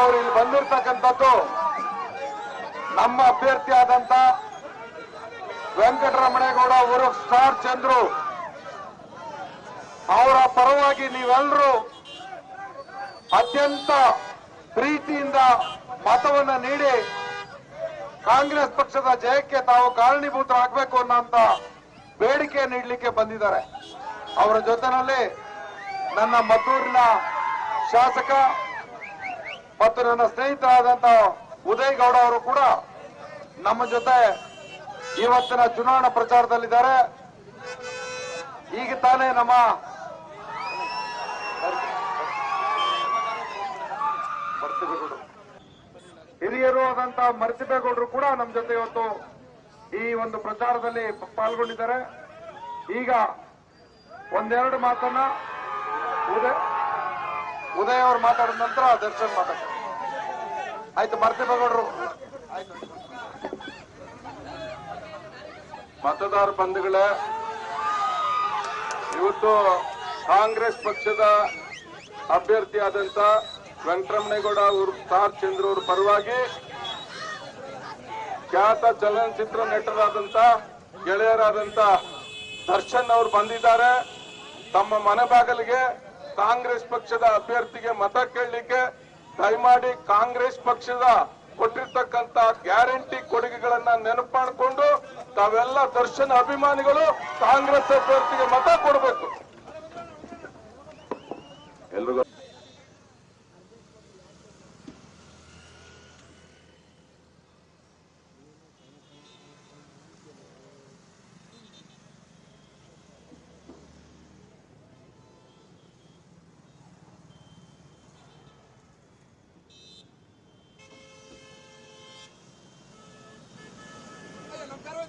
ಅವ್ರು ಇಲ್ಲಿ ಬಂದಿರ್ತಕ್ಕಂಥದ್ದು ನಮ್ಮ ಅಭ್ಯರ್ಥಿ ಆದಂತ ವೆಂಕಟರಮಣೇಗೌಡ ಅವರು ಸ್ಟಾರ್ ಚಂದ್ರು. ಅವರ ಪರವಾಗಿ ನೀವೆಲ್ಲರೂ ಅತ್ಯಂತ ಪ್ರೀತಿಯಿಂದ ಮತವನ್ನ ನೀಡಿ ಕಾಂಗ್ರೆಸ್ ಪಕ್ಷದ ಜಯಕ್ಕೆ ತಾವು ಕಾರಣೀಭೂತರಾಗಬೇಕು ಅನ್ನೋಂತ ಬೇಡಿಕೆ ನೀಡಲಿಕ್ಕೆ ಬಂದಿದ್ದಾರೆ. ಅವರ ಜೊತೆನಲ್ಲಿ ನನ್ನ ಮದ್ದೂರಿನ ಶಾಸಕ ಮತ್ತು ನನ್ನ ಸ್ನೇಹಿತರಾದಂತ ಉದಯ್ ಗೌಡ ಅವರು ಕೂಡ ನಮ್ಮ ಜೊತೆ ಇವತ್ತಿನ ಚುನಾವಣಾ ಪ್ರಚಾರದಲ್ಲಿದ್ದಾರೆ. ಈಗ ತಾನೇ ನಮ್ಮ ಹಿರಿಯರು ಆದಂತ ಮರ್ತಿಬೇಗೌಡರು ಕೂಡ ನಮ್ಮ ಜೊತೆ ಇವತ್ತು ಈ ಒಂದು ಪ್ರಚಾರದಲ್ಲಿ ಪಾಲ್ಗೊಂಡಿದ್ದಾರೆ. ಈಗ ಒಂದೆರಡು ಮಾತನ್ನ ಉದಯ್ ಉದಯ್ ಅವರು ಮಾತಾಡಿದ ನಂತರ ದರ್ಶನ್ ಮಾತಾಡ್ತಾರೆ. ಆಯ್ತು ಮರ್ತಿಬೇಗೌಡರು ಮತದಾರ ಬಂಧುಗಳೇ, ಇವತ್ತು ಕಾಂಗ್ರೆಸ್ ಪಕ್ಷದ ಅಭ್ಯರ್ಥಿಯಾದಂತ ವೆಂಕಟರಮಣೇಗೌಡ ಅವರು ತಾರ್ ಚಂದ್ರ ಅವರ ಪರವಾಗಿ ಖ್ಯಾತ ಚಲನಚಿತ್ರ ನಟರಾದಂತ ಗೆಳೆಯರಾದಂತ ದರ್ಶನ್ ಅವರು ಬಂದಿದ್ದಾರೆ. ತಮ್ಮ ಮನೆ ಬಾಗಿಲಿಗೆ ಕಾಂಗ್ರೆಸ್ ಪಕ್ಷದ ಅಭ್ಯರ್ಥಿಗೆ ಮತ ಕೇಳಲಿಕ್ಕೆ ದಯಮಾಡಿ ಕಾಂಗ್ರೆಸ್ ಪಕ್ಷದ ಕೊಟ್ಟಿರ್ತಕ್ಕಂತ ಗ್ಯಾರಂಟಿ ಕೊಡುಗೆಗಳನ್ನ ನೆನಪು ಮಾಡಿಕೊಂಡು ತಾವೆಲ್ಲ ದರ್ಶನ ಅಭಿಮಾನಿಗಳು ಕಾಂಗ್ರೆಸ್ ಅಭ್ಯರ್ಥಿಗೆ ಮತ ಕೊಡಬೇಕು. ಎಲ್ರಿಗೂ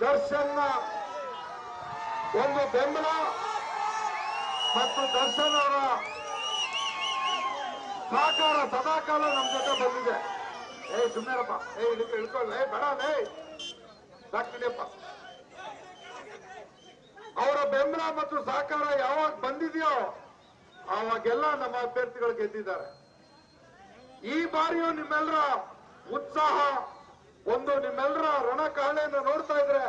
ದರ್ಶನ್ನ ಒಂದು ಬೆಂಬಲ ಮತ್ತು ದರ್ಶನ್ ಅವರ ಸಹಕಾರ ಸದಾಕಾಲ ನಮ್ಮ ಜೊತೆ ಬಂದಿದೆ. ಏ ಸುಮ್ಮನೆರಪ್ಪ ಏ ಇಳ್ಕೊ. ಇಳ್ಕೊಳ್ಳ ಏ ಬೇಡ ಸಾಕ್ತಿದೆಯಪ್ಪ ಅವರ ಬೆಂಬಲ ಮತ್ತು ಸಹಕಾರ ಯಾವಾಗ ಬಂದಿದೆಯೋ ಆವಾಗೆಲ್ಲ ನಮ್ಮ ಅಭ್ಯರ್ಥಿಗಳು ಗೆದ್ದಿದ್ದಾರೆ. ಈ ಬಾರಿಯೂ ನಿಮ್ಮೆಲ್ಲರ ಉತ್ಸಾಹ, ಒಂದು ನಿಮ್ಮೆಲ್ಲರ ರಣಕಾಳೆಯನ್ನು ನೋಡ್ತಾ ಇದ್ರೆ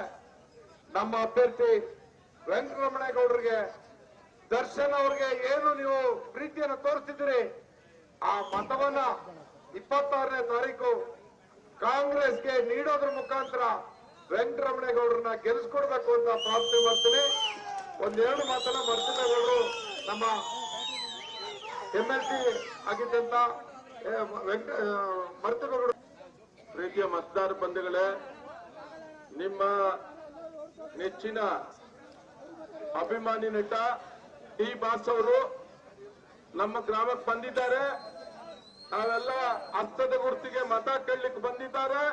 ನಮ್ಮ ಅಭ್ಯರ್ಥಿ ವೆಂಕಟರಮಣೇಗೌಡರಿಗೆ, ದರ್ಶನ್ ಅವ್ರಿಗೆ ಏನು ನೀವು ಪ್ರೀತಿಯನ್ನು ತೋರಿಸ್ತಿದ್ದೀರಿ, ಆ ಮತವನ್ನ ಇಪ್ಪತ್ತಾರನೇ ತಾರೀಕು ಕಾಂಗ್ರೆಸ್ಗೆ ನೀಡೋದ್ರ ಮುಖಾಂತರ ವೆಂಕಟರಮಣೇಗೌಡರನ್ನ ಗೆಲ್ಲಿಸ್ಕೊಡ್ಬೇಕು ಅಂತ ಪ್ರಾರ್ಥನೆ ಮಾಡ್ತೀನಿ. ಒಂದೆರಡು ಮಾತನ್ನ ಮರ್ತಿಮೇಗೌಡರು ನಮ್ಮ ಎಂ ಎಲ್ ಸಿ ಆಗಿದ್ದಂತ ವೆಂಕ ಪ್ರೀತಿಯ ಮತದಾರ ಬಂಧುಗಳೇ, ನಿಮ್ಮ ನೆಚ್ಚಿನ ಅಭಿಮಾನಿ ನಟ ಟಿ ಬಾಸ್ ಅವರು ನಮ್ಮ ಗ್ರಾಮಕ್ಕೆ ಬಂದಿದ್ದಾರೆ. ನಾವೆಲ್ಲ ಹಸ್ತದ ಗುರುತಿಗೆ ಮತ ಕೇಳಲಿಕ್ಕೆ ಬಂದಿದ್ದಾರೆ.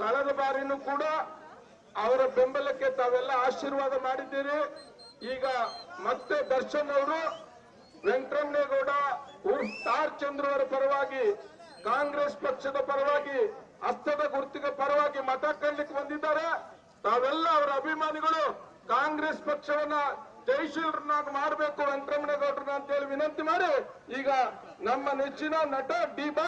ಕಳೆದ ಬಾರಿನೂ ಕೂಡ ಅವರ ಬೆಂಬಲಕ್ಕೆ ತಾವೆಲ್ಲ ಆಶೀರ್ವಾದ ಮಾಡಿದ್ದೀರಿ ಈಗ ಮತ್ತೆ ದರ್ಶನ್ ಅವರು ವೆಂಕಟರಮಣೇಗೌಡ ಸ್ಟಾರ್ ಚಂದ್ರ ಅವರ ಪರವಾಗಿ ಕಾಂಗ್ರೆಸ್ ಪಕ್ಷದ ಪರವಾಗಿ ಹಸ್ತದ ಗುರುತಿಗೆ ಪರವಾಗಿ ಮತ ಕಳ್ಲಿಕ್ಕೆ ಬಂದಿದ್ದಾರೆ ತಾವೆಲ್ಲ ಅವರ ಅಭಿಮಾನಿಗಳು ಕಾಂಗ್ರೆಸ್ ಪಕ್ಷವನ್ನ ಜಯಶೀಲರನ್ನಾಗಿ ಮಾಡಬೇಕು ವೆಂಕಟರಮಣೇಗೌಡರನ್ನ ಅಂತ ಹೇಳಿ ವಿನಂತಿ ಮಾಡಿ ಈಗ ನಮ್ಮ ನೆಚ್ಚಿನ ನಟ ಡಿ ಬಾ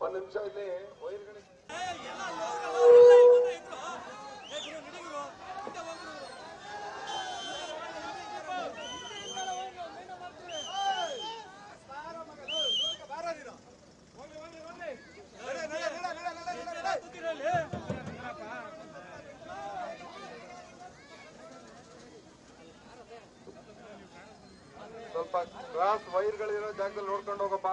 ಒಂದ್ ನಿಮಿಷ ಇಲ್ಲಿ ವೈರ್ಗಣಿ ಕ್ರಾಸ್ ವೈರ್ಗಳಿರೋ ಜಾಗದಲ್ಲಿ ನೋಡ್ಕೊಂಡು ಹೋಗಪ್ಪ.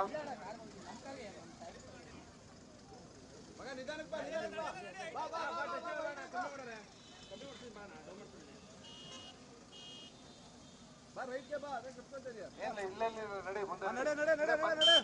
ಇಲ್ಲ ಇಲ್ಲೇ ನಡೆ ಮುಂದೆ ನಡೆ ನಡೆ ನಡೆ ನಡೆ